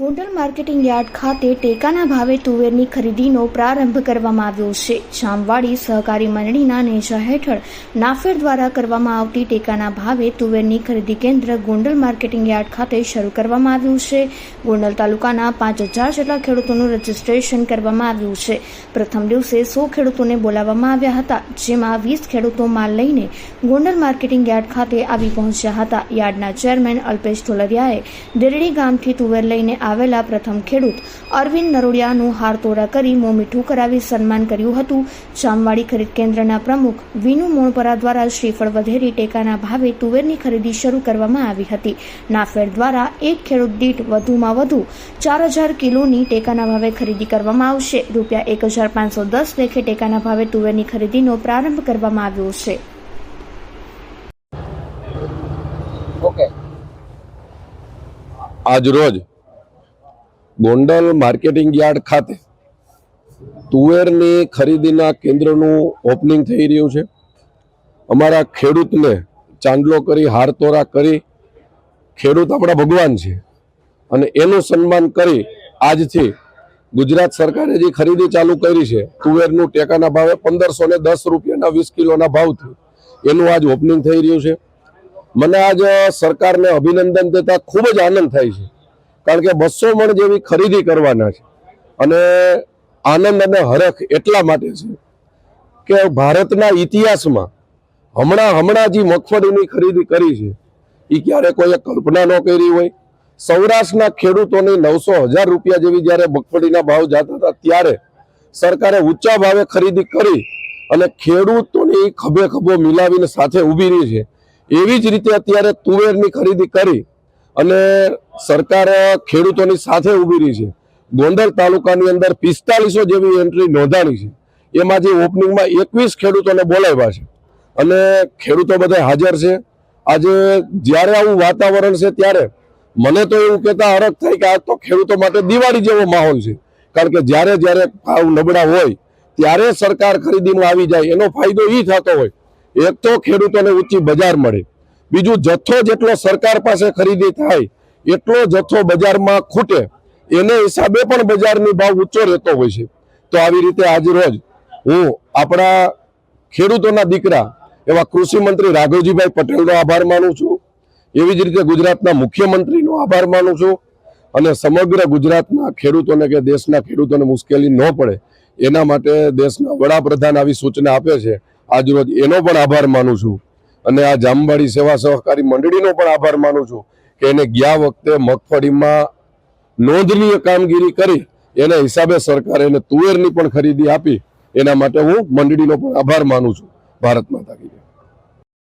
Gondal marketing yard ખાતે ટેકાના ભાવે તુવેરની ખરીદીનો પ્રારંભ કરવામાં આવ્યો છે. જામવાડી સહકારી મંડળીના નેજા હેઠળ નાફેડ દ્વારા કરવામાં આવતી ટેકાના ભાવે તુવેરની ખરીદી કેન્દ્ર ગોંડલ માર્કેટિંગ યાર્ડ ખાતે શરૂ કરવામાં આવ્યું છે. ગોંડલ તાલુકાના પાંચ હજાર જેટલા ખેડૂતોનું રજીસ્ટ્રેશન કરવામાં આવ્યું છે. પ્રથમ દિવસે સો ખેડૂતોને બોલાવવામાં આવ્યા હતા, જેમાં વીસ ખેડૂતો માલ લઈને ગોંડલ માર્કેટિંગ યાર્ડ ખાતે આવી પહોંચ્યા હતા. યાર્ડના ચેરમેન અલ્પેશ ઢોલરિયાએ દેરડી ગામથી તુવેર લઈને આવેલા પ્રથમ ખેડૂત અરવિંદ નરોડિયાનું હારતોરા કરી મોં મીઠું કરાવી સન્માન કર્યું હતું. જામવાડી ખરીદ કેન્દ્રના પ્રમુખ વિનુ મોણપરા દ્વારા શ્રીફળ વધેરી ટેકાના ભાવે તુવેરની ખરીદી શરૂ કરવામાં આવી હતી. નાફેડ દ્વારા એક ખેડૂત દીઠ વધુમાં વધુ ચાર હજાર કિલોની ટેકાના ભાવે ખરીદી કરવામાં આવશે. રૂપિયા એક હજાર પાંચસો દસ લેખે ટેકાના ભાવે તુવેરની ખરીદીનો પ્રારંભ કરવામાં આવ્યો છે. આજરોજ ગોંડલ માર્કેટિંગ યાર્ડ ખાતે તુવેરની ખરીદીના કેન્દ્રનું ઓપનિંગ થઈ રહ્યું છે. અમારા ખેડૂતને ચાંદલો કરી, હારતોરા કરી, ખેડૂત આપણા ભગવાન છે. અને એનું સન્માન કરી આજથી ગુજરાત સરકારે જે ખરીદી ચાલુ કરી છે, તુવેરનું ટેકાના ભાવે પંદરસો ને દસ રૂપિયાના વીસ કિલોના ભાવથી એનું આજ ઓપનિંગ થઈ રહ્યું છે. મને આજ સરકારને અભિનંદન દેતા ખૂબ જ આનંદ થાય છે. કારણ કે બસો મણ જેવી ખરીદી કરવાના છે. અને આનંદ અને હરખ એટલા માટે છે કે ભારતના ઇતિહાસમાં હમણાં હમણાં જે મગફળીની ખરીદી કરી છે એ ક્યારે કોઈએ કલ્પના ન કરી હોય. સૌરાષ્ટ્રના ખેડૂતોની નવસો હજાર રૂપિયા જેવી જ્યારે મગફળીના ભાવ જતા હતા, ત્યારે સરકારે ઊંચા ભાવે ખરીદી કરી અને ખેડૂતોની ખભે ખભો મિલાવીને સાથે ઊભી રહી છે. એવી જ રીતે અત્યારે તુવેરની ખરીદી કરી અને સરકાર ખેડૂતોની સાથે ઊભી રહી છે. ગોંડલ તાલુકાની અંદર પિસ્તાલીસો જેવી એન્ટ્રી નોંધાણી છે. એમાં જે ઓપનિંગમાં એકવીસ ખેડૂતોને બોલાવ્યા છે. અને ખેડૂતો બધા હાજર છે. આજે જ્યારે આવું વાતાવરણ છે ત્યારે મને તો એવું કહેતા હરખ થાય કે આ તો ખેડૂતો માટે દિવાળી જેવો માહોલ છે. કારણ કે જ્યારે જ્યારે ભાવ નબળા હોય, ત્યારે સરકાર ખરીદીમાં આવી જાય. એનો ફાયદો એ થતો હોય. એક તો ખેડૂતોને ઊંચી બજાર મળે. બીજું જથ્થો જેટલો સરકાર પાસે ખરીદી થાય, એટલો જથ્થો બજારમાં ખૂટે. એને હિસાબે પણ બજારની ભાવ ઊંચો રહેતો હોય છે. તો આવી રીતે આજરોજ હું આપણા ખેડૂતોના દીકરા એવા કૃષિ મંત્રી રાઘવજીભાઈ પટેલનો આભાર માનું છું. એવી જ રીતે ગુજરાતના મુખ્યમંત્રીનો આભાર માનું છું. અને સમગ્ર ગુજરાતના ખેડૂતોને કે દેશના ખેડૂતોને મુશ્કેલી ન પડે, એના માટે દેશના વડાપ્રધાન આવી સૂચના આપે છે. આજરોજ એનો પણ આભાર માનું છું. અને આ જામવાડી સેવા સહકારી મંડળીનો પણ આભાર માનું છું કે એને ગયા વખતે મગફળીમાં નોંધનીય કામગીરી કરી, એના હિસાબે સરકારે એને તુવેરની પણ ખરીદી આપી, એના માટે હું મંડળીનો પણ આભાર માનું છું. ભારત માતા